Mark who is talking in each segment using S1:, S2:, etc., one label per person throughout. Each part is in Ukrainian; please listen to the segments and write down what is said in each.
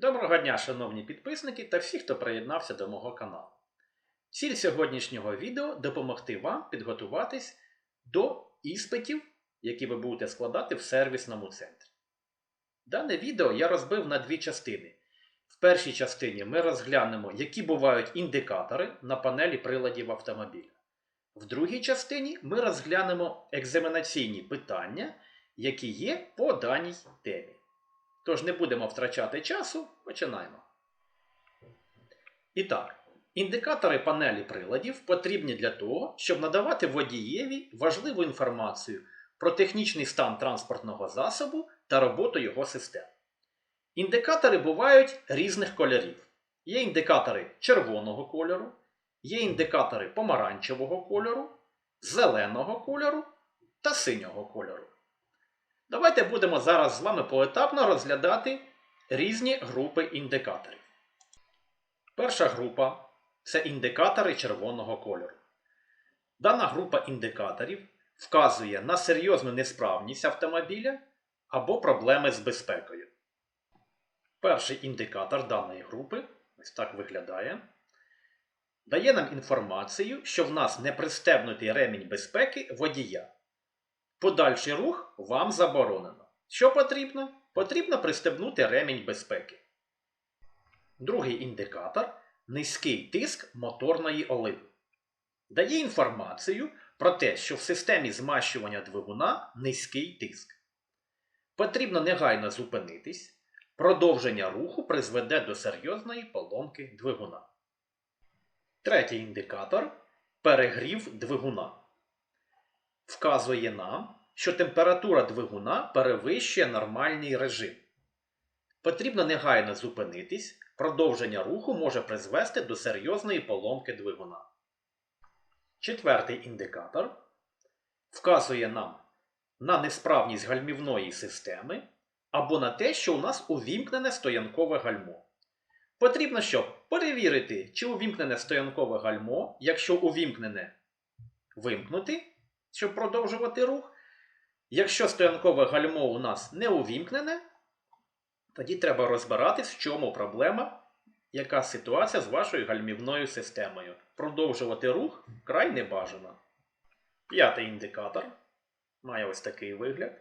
S1: Доброго дня, шановні підписники та всі, хто приєднався до мого каналу. Ціль сьогоднішнього відео допомогти вам підготуватись до іспитів, які ви будете складати в сервісному центрі. Дане відео я розбив на дві частини. В першій частині ми розглянемо, які бувають індикатори на панелі приладів автомобіля. В другій частині ми розглянемо екзаменаційні питання, які є по даній темі. Тож не будемо втрачати часу, починаємо. І так, індикатори панелі приладів потрібні для того, щоб надавати водієві важливу інформацію про технічний стан транспортного засобу та роботу його систем. Індикатори бувають різних кольорів. Є індикатори червоного кольору, є індикатори помаранчевого кольору, зеленого кольору та синього кольору. Давайте будемо зараз з вами поетапно розглядати різні групи індикаторів. Перша група це індикатори червоного кольору. Дана група індикаторів вказує на серйозну несправність автомобіля або проблеми з безпекою. Перший індикатор даної групи ось так виглядає. Дає нам інформацію, що в нас не пристебнутий ремінь безпеки водія. Подальший рух вам заборонено. Що потрібно? Потрібно пристебнути ремінь безпеки. Другий індикатор низький тиск моторної оливи. Дає інформацію про те, що в системі змащування двигуна низький тиск. Потрібно негайно зупинитись. Продовження руху призведе до серйозної поломки двигуна. Третій індикатор перегрів двигуна вказує нам, що температура двигуна перевищує нормальний режим. Потрібно негайно зупинитись, продовження руху може призвести до серйозної поломки двигуна. Четвертий індикатор вказує нам на несправність гальмівної системи або на те, що у нас увімкнене стоянкове гальмо. Потрібно щоб перевірити, чи увімкнене стоянкове гальмо, якщо увімкнене вимкнути, щоб продовжувати рух. Якщо стоянкове гальмо у нас не увімкнене, тоді треба розбиратись, в чому проблема, яка ситуація з вашою гальмівною системою. Продовжувати рух край не бажано. П'ятий індикатор має ось такий вигляд.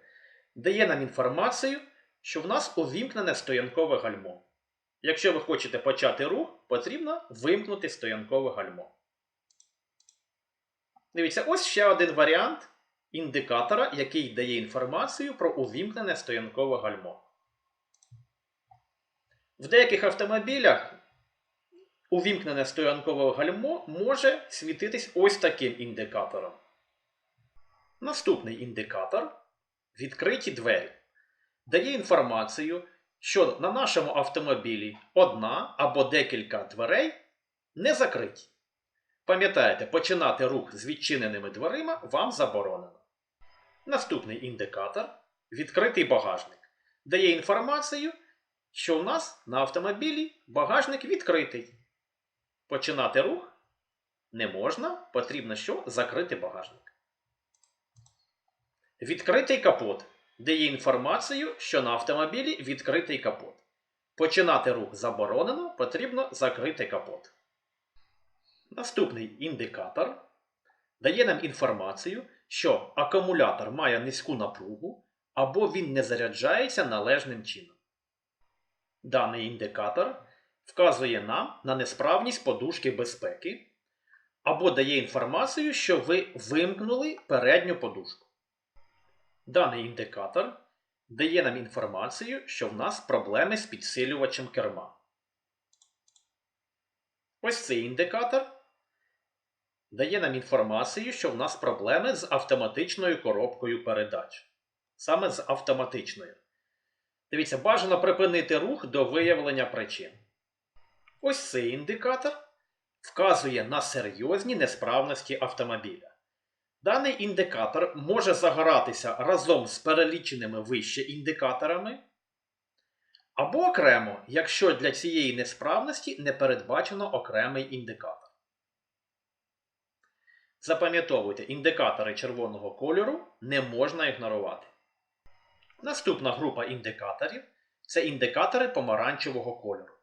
S1: Дає нам інформацію, що в нас увімкнене стоянкове гальмо. Якщо ви хочете почати рух, потрібно вимкнути стоянкове гальмо. Дивіться, ось ще один варіант індикатора, який дає інформацію про увімкнене стоянкове гальмо. В деяких автомобілях увімкнене стоянкове гальмо може світитись ось таким індикатором. Наступний індикатор відкриті двері. Дає інформацію, що на нашому автомобілі одна або декілька дверей не закриті. Пам'ятаєте, починати рух з відчиненими дверима вам заборонено. Наступний індикатор відкритий багажник. Дає інформацію, що у нас на автомобілі багажник відкритий. Починати рух не можна, потрібно що закрити багажник. Відкритий капот дає інформацію, що на автомобілі відкритий капот. Починати рух заборонено, потрібно закрити капот. Наступний індикатор дає нам інформацію, що акумулятор має низьку напругу або він не заряджається належним чином. Даний індикатор вказує нам на несправність подушки безпеки або дає інформацію, що ви вимкнули передню подушку. Даний індикатор дає нам інформацію, що в нас проблеми з підсилювачем керма. Ось цей індикатор дає нам інформацію, що в нас проблеми з автоматичною коробкою передач. Саме з автоматичною. Дивіться, бажано припинити рух до виявлення причин. Ось цей індикатор вказує на серйозні несправності автомобіля. Даний індикатор може загоратися разом з переліченими вище індикаторами, або окремо, якщо для цієї несправності не передбачено окремий індикатор. Запам'ятовуйте, індикатори червоного кольору не можна ігнорувати. Наступна група індикаторів це індикатори помаранчевого кольору.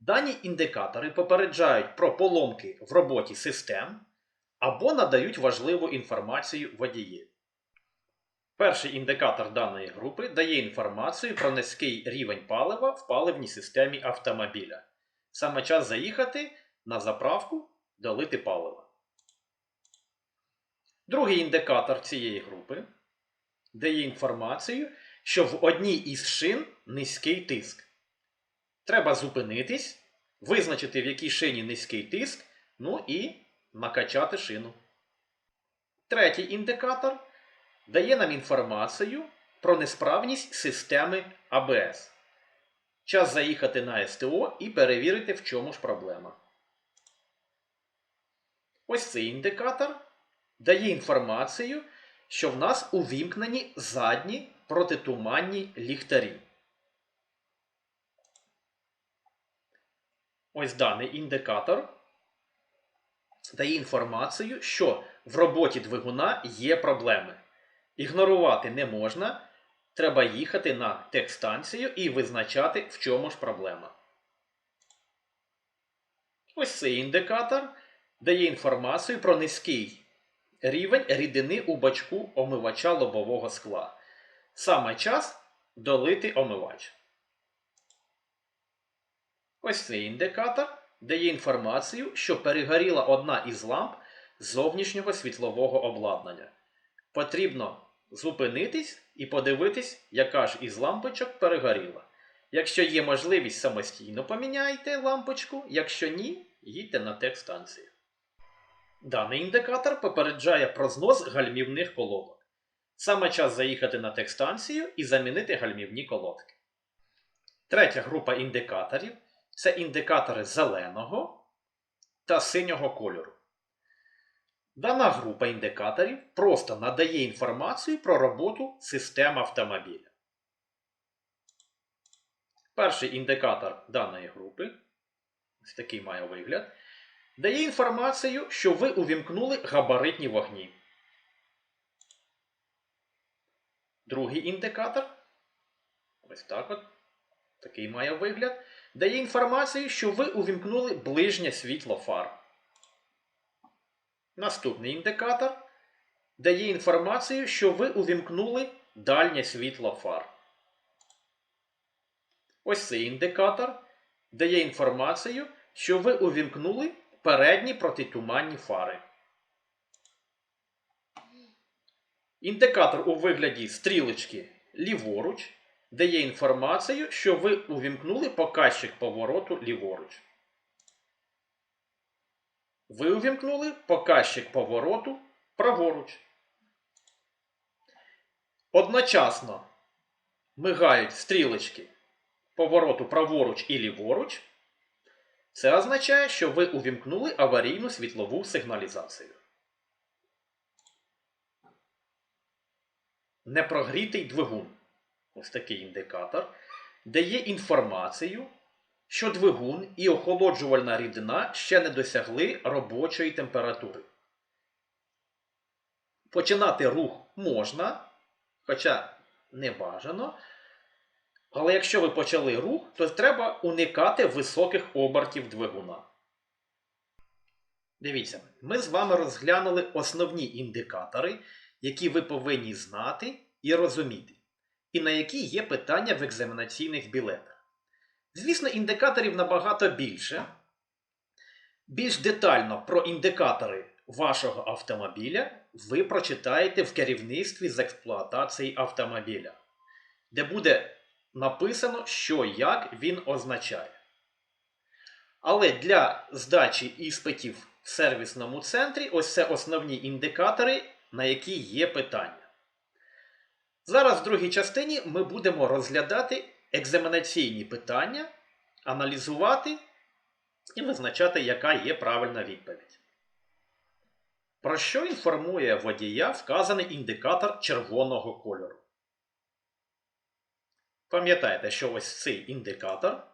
S1: Дані індикатори попереджають про поломки в роботі систем або надають важливу інформацію водієві. Перший індикатор даної групи дає інформацію про низький рівень палива в паливній системі автомобіля. Саме час заїхати на заправку, долити паливо. Другий індикатор цієї групи дає інформацію, що в одній із шин низький тиск. Треба зупинитись, визначити, в якій шині низький тиск, ну і накачати шину. Третій індикатор дає нам інформацію про несправність системи АБС. Час заїхати на СТО і перевірити, в чому ж проблема. Ось цей індикатор дає інформацію, що в нас увімкнені задні протитуманні ліхтарі. Ось даний індикатор дає інформацію, що в роботі двигуна є проблеми. Ігнорувати не можна, треба їхати на техстанцію і визначати, в чому ж проблема. Ось цей індикатор дає інформацію про низький рівень рідини у бачку омивача лобового скла. Саме час долити омивач. Ось цей індикатор дає інформацію, що перегоріла одна із ламп зовнішнього світлового обладнання. Потрібно зупинитись і подивитись, яка ж із лампочок перегоріла. Якщо є можливість самостійно поміняйте лампочку, якщо ні, їдьте на техстанцію. Даний індикатор попереджає про знос гальмівних колодок. Саме час заїхати на техстанцію і замінити гальмівні колодки. Третя група індикаторів це індикатори зеленого та синього кольору. Дана група індикаторів просто надає інформацію про роботу систем автомобіля. Перший індикатор даної групи, ось такий має вигляд, дає інформацію, що ви увімкнули габаритні вогні. Другий індикатор, ось так от, такий має вигляд, дає інформацію, що ви увімкнули ближнє світло фар. Наступний індикатор дає інформацію, що ви увімкнули дальнє світло фар. Ось цей індикатор дає інформацію, що ви увімкнули передні протитуманні фари. Індикатор у вигляді стрілочки ліворуч дає інформацію, що ви увімкнули показчик повороту ліворуч. Ви увімкнули показчик повороту праворуч. Одночасно мигають стрілочки повороту праворуч і ліворуч. Це означає, що ви увімкнули аварійну світлову сигналізацію. Непрогрітий двигун. Ось такий індикатор, дає інформацію, що двигун і охолоджувальна рідина ще не досягли робочої температури. Починати рух можна, хоча не бажано. Але якщо ви почали рух, то треба уникати високих обертів двигуна. Дивіться, ми з вами розглянули основні індикатори, які ви повинні знати і розуміти, і на які є питання в екзаменаційних білетах. Звісно, індикаторів набагато більше. Більш детально про індикатори вашого автомобіля ви прочитаєте в керівництві з експлуатації автомобіля, де буде написано, що як він означає. Але для здачі іспитів в сервісному центрі ось це основні індикатори, на які є питання. Зараз в другій частині ми будемо розглядати екзаменаційні питання, аналізувати і визначати, яка є правильна відповідь. Про що інформує водія вказаний індикатор червоного кольору? Пам'ятайте, що ось цей індикатор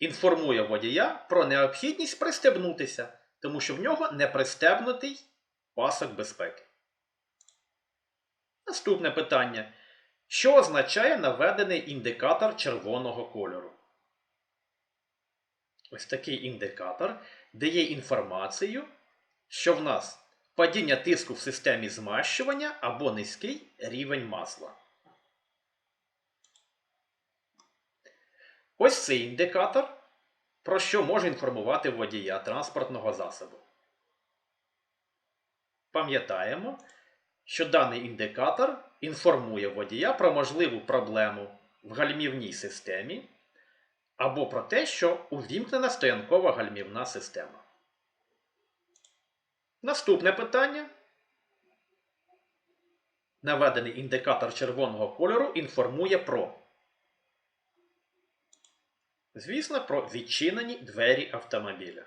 S1: інформує водія про необхідність пристебнутися, тому що в нього не пристебнутий пасок безпеки. Наступне питання. Що означає наведений індикатор червоного кольору? Ось такий індикатор дає інформацію, що в нас падіння тиску в системі змащування або низький рівень масла. Ось цей індикатор, про що може інформувати водія транспортного засобу. Пам'ятаємо, що даний індикатор інформує водія про можливу проблему в гальмівній системі або про те, що увімкнена стоянкова гальмівна система. Наступне питання. Наведений індикатор червоного кольору інформує про. Звісно, про відчинені двері автомобіля.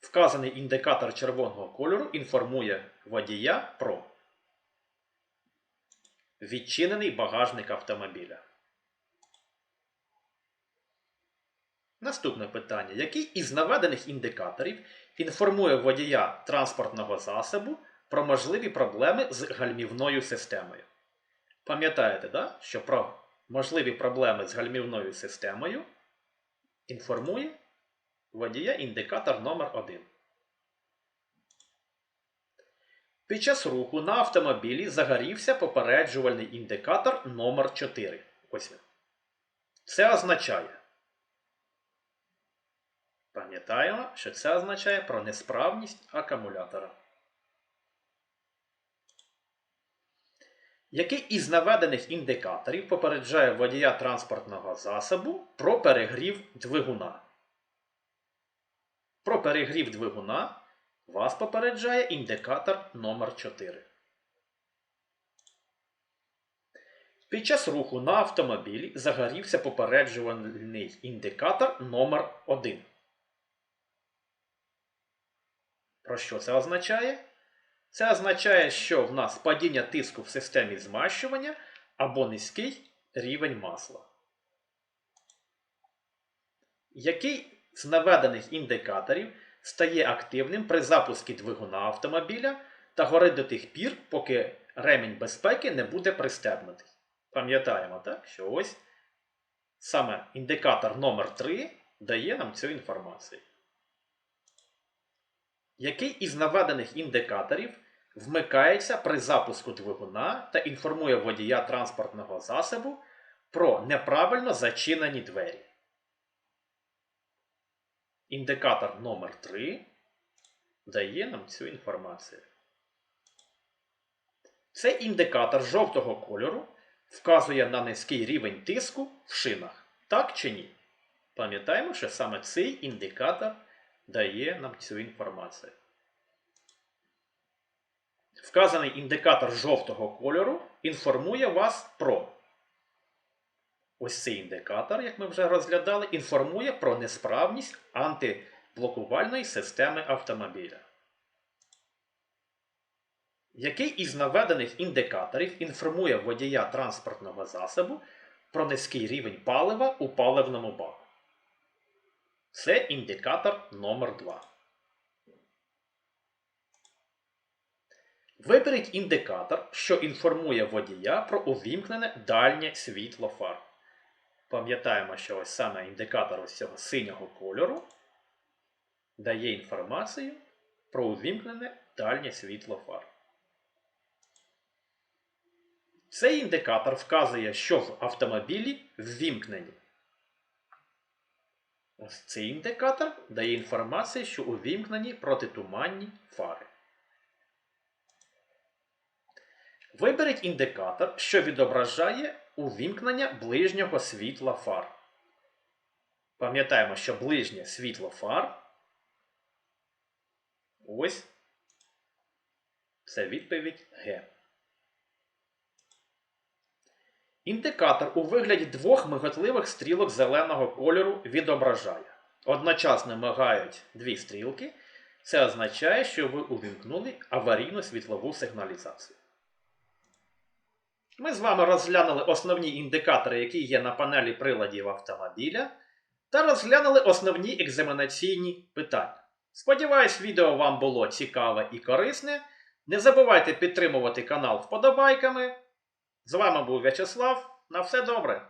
S1: Вказаний індикатор червоного кольору інформує водія про відчинений багажник автомобіля. Наступне питання. Який із наведених індикаторів інформує водія транспортного засобу про можливі проблеми з гальмівною системою? Пам'ятаєте, да? що про можливі проблеми з гальмівною системою інформує водія індикатор номер 1 Під час руху на автомобілі загорівся попереджувальний індикатор номер 4 Ось він. Це означає. Пам'ятаємо, що це означає про несправність акумулятора. Який із наведених індикаторів попереджає водія транспортного засобу про перегрів двигуна? Про перегрів двигуна вас попереджає індикатор номер 4 Під час руху на автомобілі загорівся попереджувальний індикатор номер 1 Про що це означає? Це означає, що в нас падіння тиску в системі змащування або низький рівень масла. Який з наведених індикаторів стає активним при запуску двигуна автомобіля та горить до тих пір, поки ремінь безпеки не буде пристебнутий? Пам'ятаємо, так, що ось саме індикатор номер 3 дає нам цю інформацію. Який із наведених індикаторів вмикається при запуску двигуна та інформує водія транспортного засобу про неправильно зачинені двері? Індикатор номер 3 дає нам цю інформацію. Цей індикатор жовтого кольору вказує на низький рівень тиску в шинах. Так чи ні? Пам'ятаємо, що саме цей індикатор дає нам цю інформацію. Вказаний індикатор жовтого кольору інформує вас про. Ось цей індикатор, як ми вже розглядали, інформує про несправність антиблокувальної системи автомобіля. Який із наведених індикаторів інформує водія транспортного засобу про низький рівень палива у паливному баку? Це індикатор номер 2 Виберіть індикатор, що інформує водія про увімкнене дальнє світло фар. Пам'ятаємо, що ось саме індикатор ось цього синього кольору дає інформацію про увімкнене дальнє світло фар. Цей індикатор вказує, що в автомобілі ввімкнені. Ось цей індикатор дає інформацію, що увімкнені протитуманні фари. Виберіть індикатор, що відображає увімкнення ближнього світла фар. Пам'ятаємо, що ближнє світло фар. Ось це відповідь Г. Індикатор у вигляді двох миготливих стрілок зеленого кольору відображає. Одночасно мигають дві стрілки. Це означає, що ви увімкнули аварійну світлову сигналізацію. Ми з вами розглянули основні індикатори, які є на панелі приладів автомобіля, та розглянули основні екзаменаційні питання. Сподіваюсь, відео вам було цікаве і корисне. Не забувайте підтримувати канал вподобайками. З вами був В'ячеслав. На все добре!